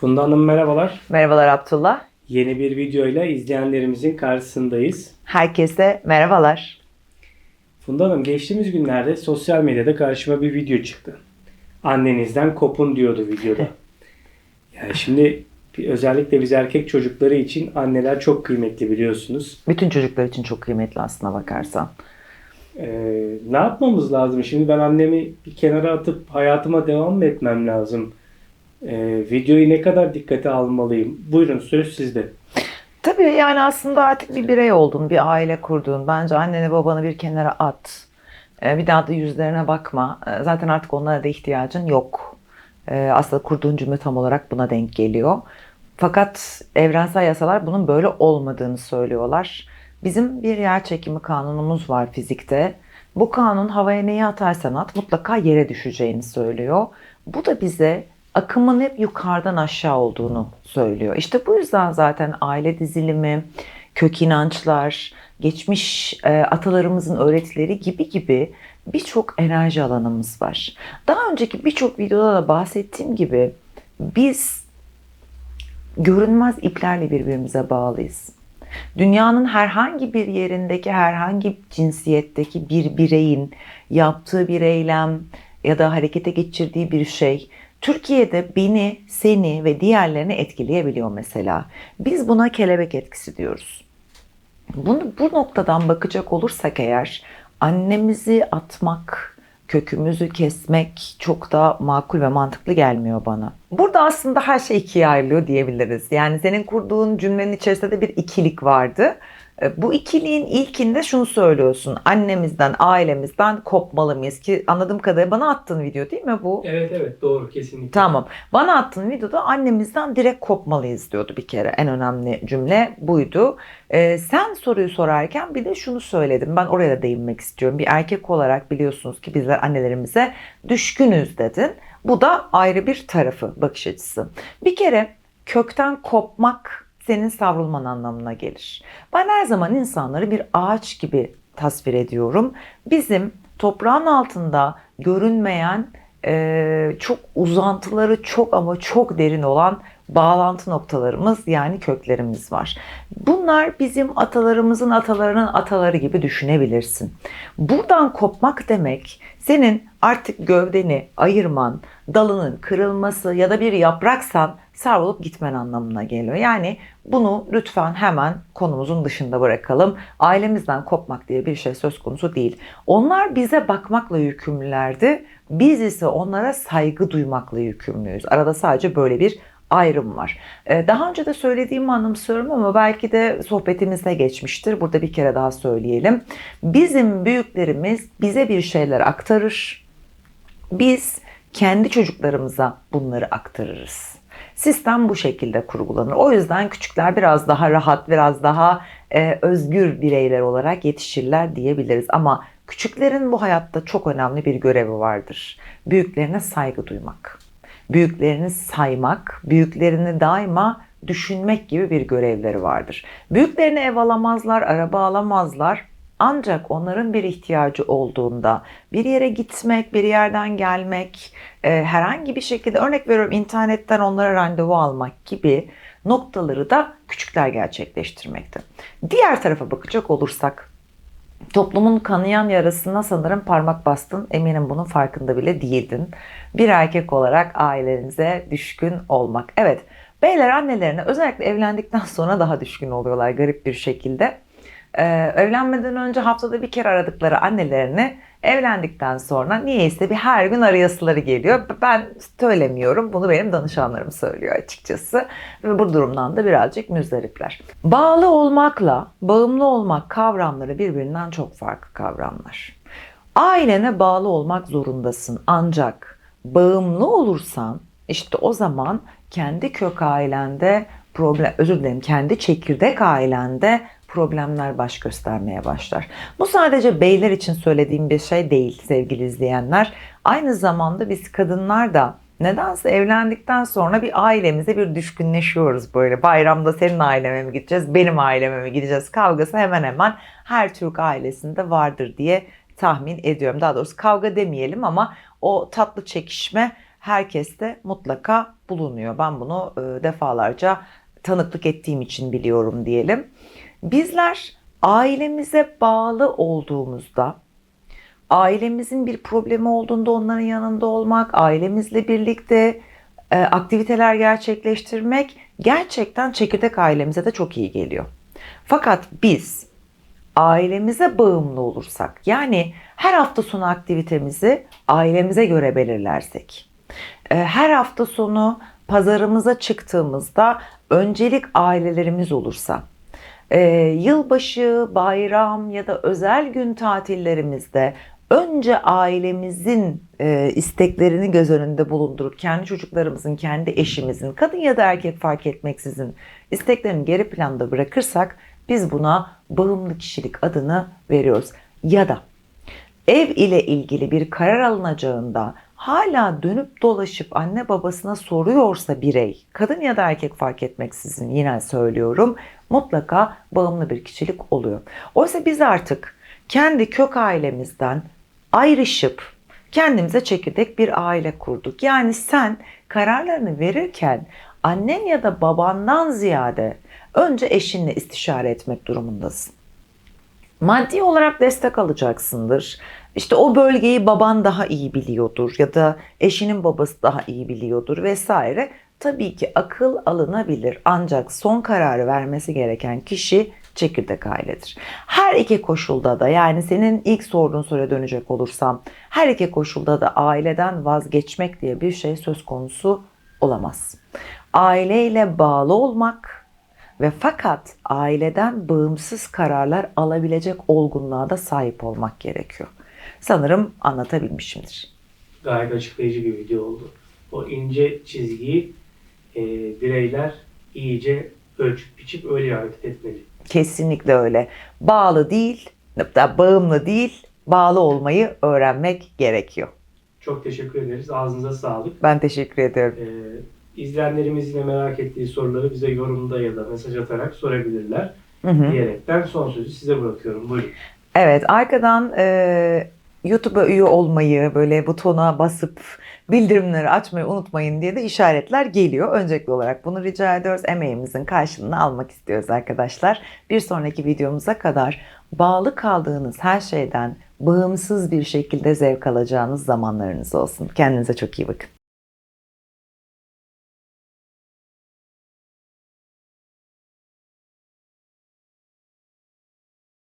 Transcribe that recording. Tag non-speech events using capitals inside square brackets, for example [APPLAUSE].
Funda Hanım merhabalar. Merhabalar Abdullah. Yeni bir videoyla izleyenlerimizin karşısındayız. Herkese merhabalar. Funda Hanım geçtiğimiz günlerde sosyal medyada karşıma bir video çıktı. Annenizden kopun diyordu videoda. [LAUGHS] Yani şimdi özellikle biz erkek çocukları için anneler çok kıymetli biliyorsunuz. Bütün çocuklar için çok kıymetli aslına bakarsan. Ee, ne yapmamız lazım? Şimdi ben annemi bir kenara atıp hayatıma devam mı etmem lazım? Ee, videoyu ne kadar dikkate almalıyım? Buyurun söz sizde. Tabii yani aslında artık bir birey oldun, bir aile kurdun. Bence anneni babanı bir kenara at. Ee, Bir daha da yüzlerine bakma. Ee, Zaten artık onlara da ihtiyacın yok. Aslında kurduğun cümle tam olarak buna denk geliyor. Fakat evrensel yasalar bunun böyle olmadığını söylüyorlar. Bizim bir yer çekimi kanunumuz var fizikte. Bu kanun havaya neyi atarsan at mutlaka yere düşeceğini söylüyor. Bu da bize akımın hep yukarıdan aşağı olduğunu söylüyor. İşte bu yüzden zaten aile dizilimi, kök inançlar, geçmiş e, atalarımızın öğretileri gibi gibi birçok enerji alanımız var. Daha önceki birçok videoda da bahsettiğim gibi biz görünmez iplerle birbirimize bağlıyız. Dünyanın herhangi bir yerindeki herhangi cinsiyetteki bir bireyin yaptığı bir eylem ya da harekete geçirdiği bir şey Türkiye'de beni, seni ve diğerlerini etkileyebiliyor mesela. Biz buna kelebek etkisi diyoruz. Bunu bu noktadan bakacak olursak eğer annemizi atmak, kökümüzü kesmek çok da makul ve mantıklı gelmiyor bana. Burada aslında her şey ikiye ayrılıyor diyebiliriz. Yani senin kurduğun cümlenin içerisinde de bir ikilik vardı. E, Bu ikiliğin ilkinde şunu söylüyorsun. Annemizden, ailemizden kopmalı mıyız ki anladığım kadarıyla bana attığın video değil mi bu? Evet evet doğru kesinlikle. Tamam. Bana attığın videoda annemizden direkt kopmalıyız diyordu bir kere. En önemli cümle buydu. Ee, sen soruyu sorarken bir de şunu söyledim. Ben oraya da değinmek istiyorum. Bir erkek olarak biliyorsunuz ki bizler annelerimize düşkünüz dedin. Bu da ayrı bir tarafı, bakış açısı. Bir kere kökten kopmak senin savrulman anlamına gelir. Ben her zaman insanları bir ağaç gibi tasvir ediyorum. Bizim toprağın altında görünmeyen çok uzantıları çok ama çok derin olan bağlantı noktalarımız yani köklerimiz var. Bunlar bizim atalarımızın atalarının ataları gibi düşünebilirsin. Buradan kopmak demek senin artık gövdeni ayırman, dalının kırılması ya da bir yapraksan savrulup gitmen anlamına geliyor. Yani bunu lütfen hemen konumuzun dışında bırakalım. Ailemizden kopmak diye bir şey söz konusu değil. Onlar bize bakmakla yükümlülerdi. Biz ise onlara saygı duymakla yükümlüyüz. Arada sadece böyle bir ayrım var. Ee, Daha önce de söylediğimi anımsıyorum ama belki de sohbetimizde geçmiştir. Burada bir kere daha söyleyelim. Bizim büyüklerimiz bize bir şeyler aktarır. Biz kendi çocuklarımıza bunları aktarırız. Sistem bu şekilde kurgulanır. O yüzden küçükler biraz daha rahat, biraz daha e, özgür bireyler olarak yetişirler diyebiliriz. Ama küçüklerin bu hayatta çok önemli bir görevi vardır. Büyüklerine saygı duymak. Büyüklerini saymak, büyüklerini daima düşünmek gibi bir görevleri vardır. Büyüklerine ev alamazlar, araba alamazlar. Ancak onların bir ihtiyacı olduğunda bir yere gitmek, bir yerden gelmek, e, herhangi bir şekilde örnek veriyorum internetten onlara randevu almak gibi noktaları da küçükler gerçekleştirmekte. Diğer tarafa bakacak olursak Toplumun kanayan yarasına sanırım parmak bastın. Eminim bunun farkında bile değildin. Bir erkek olarak ailenize düşkün olmak. Evet, beyler annelerine özellikle evlendikten sonra daha düşkün oluyorlar garip bir şekilde. Ee, evlenmeden önce haftada bir kere aradıkları annelerini evlendikten sonra niyeyse bir her gün arayasıları geliyor. Ben söylemiyorum. Bunu benim danışanlarım söylüyor açıkçası. Ve bu durumdan da birazcık müzdaripler. Bağlı olmakla bağımlı olmak kavramları birbirinden çok farklı kavramlar. Ailene bağlı olmak zorundasın ancak bağımlı olursan işte o zaman kendi kök ailende problem özür dilerim kendi çekirdek ailende problemler baş göstermeye başlar. Bu sadece beyler için söylediğim bir şey değil sevgili izleyenler. Aynı zamanda biz kadınlar da nedense evlendikten sonra bir ailemize bir düşkünleşiyoruz böyle. Bayramda senin aileme mi gideceğiz, benim aileme mi gideceğiz kavgası hemen hemen her Türk ailesinde vardır diye tahmin ediyorum. Daha doğrusu kavga demeyelim ama o tatlı çekişme herkeste mutlaka bulunuyor. Ben bunu e, defalarca tanıklık ettiğim için biliyorum diyelim. Bizler ailemize bağlı olduğumuzda ailemizin bir problemi olduğunda onların yanında olmak, ailemizle birlikte e, aktiviteler gerçekleştirmek gerçekten çekirdek ailemize de çok iyi geliyor. Fakat biz ailemize bağımlı olursak, yani her hafta sonu aktivitemizi ailemize göre belirlersek, e, her hafta sonu pazarımıza çıktığımızda öncelik ailelerimiz olursa, e, yılbaşı, bayram ya da özel gün tatillerimizde önce ailemizin e, isteklerini göz önünde bulundurup kendi çocuklarımızın, kendi eşimizin, kadın ya da erkek fark etmeksizin isteklerini geri planda bırakırsak biz buna bağımlı kişilik adını veriyoruz. Ya da ev ile ilgili bir karar alınacağında hala dönüp dolaşıp anne babasına soruyorsa birey, kadın ya da erkek fark etmeksizin yine söylüyorum, mutlaka bağımlı bir kişilik oluyor. Oysa biz artık kendi kök ailemizden ayrışıp kendimize çekirdek bir aile kurduk. Yani sen kararlarını verirken annen ya da babandan ziyade önce eşinle istişare etmek durumundasın. Maddi olarak destek alacaksındır. İşte o bölgeyi baban daha iyi biliyordur ya da eşinin babası daha iyi biliyordur vesaire. Tabii ki akıl alınabilir ancak son kararı vermesi gereken kişi çekirdek ailedir. Her iki koşulda da yani senin ilk sorduğun soruya dönecek olursam her iki koşulda da aileden vazgeçmek diye bir şey söz konusu olamaz. Aileyle bağlı olmak ve fakat aileden bağımsız kararlar alabilecek olgunluğa da sahip olmak gerekiyor. Sanırım anlatabilmişimdir. Gayet açıklayıcı bir video oldu. O ince çizgiyi e, bireyler iyice ölçüp biçip öyle hareket etmeli. Kesinlikle öyle. Bağlı değil, hatta bağımlı değil, bağlı olmayı öğrenmek gerekiyor. Çok teşekkür ederiz. Ağzınıza sağlık. Ben teşekkür ediyorum. Ee, izleyenlerimiz yine merak ettiği soruları bize yorumda ya da mesaj atarak sorabilirler. Hı hı. Diyerekten son sözü size bırakıyorum. Buyurun. Evet, arkadan e, YouTube'a üye olmayı, böyle butona basıp bildirimleri açmayı unutmayın diye de işaretler geliyor. Öncelikli olarak bunu rica ediyoruz. Emeğimizin karşılığını almak istiyoruz arkadaşlar. Bir sonraki videomuza kadar bağlı kaldığınız her şeyden bağımsız bir şekilde zevk alacağınız zamanlarınız olsun. Kendinize çok iyi bakın.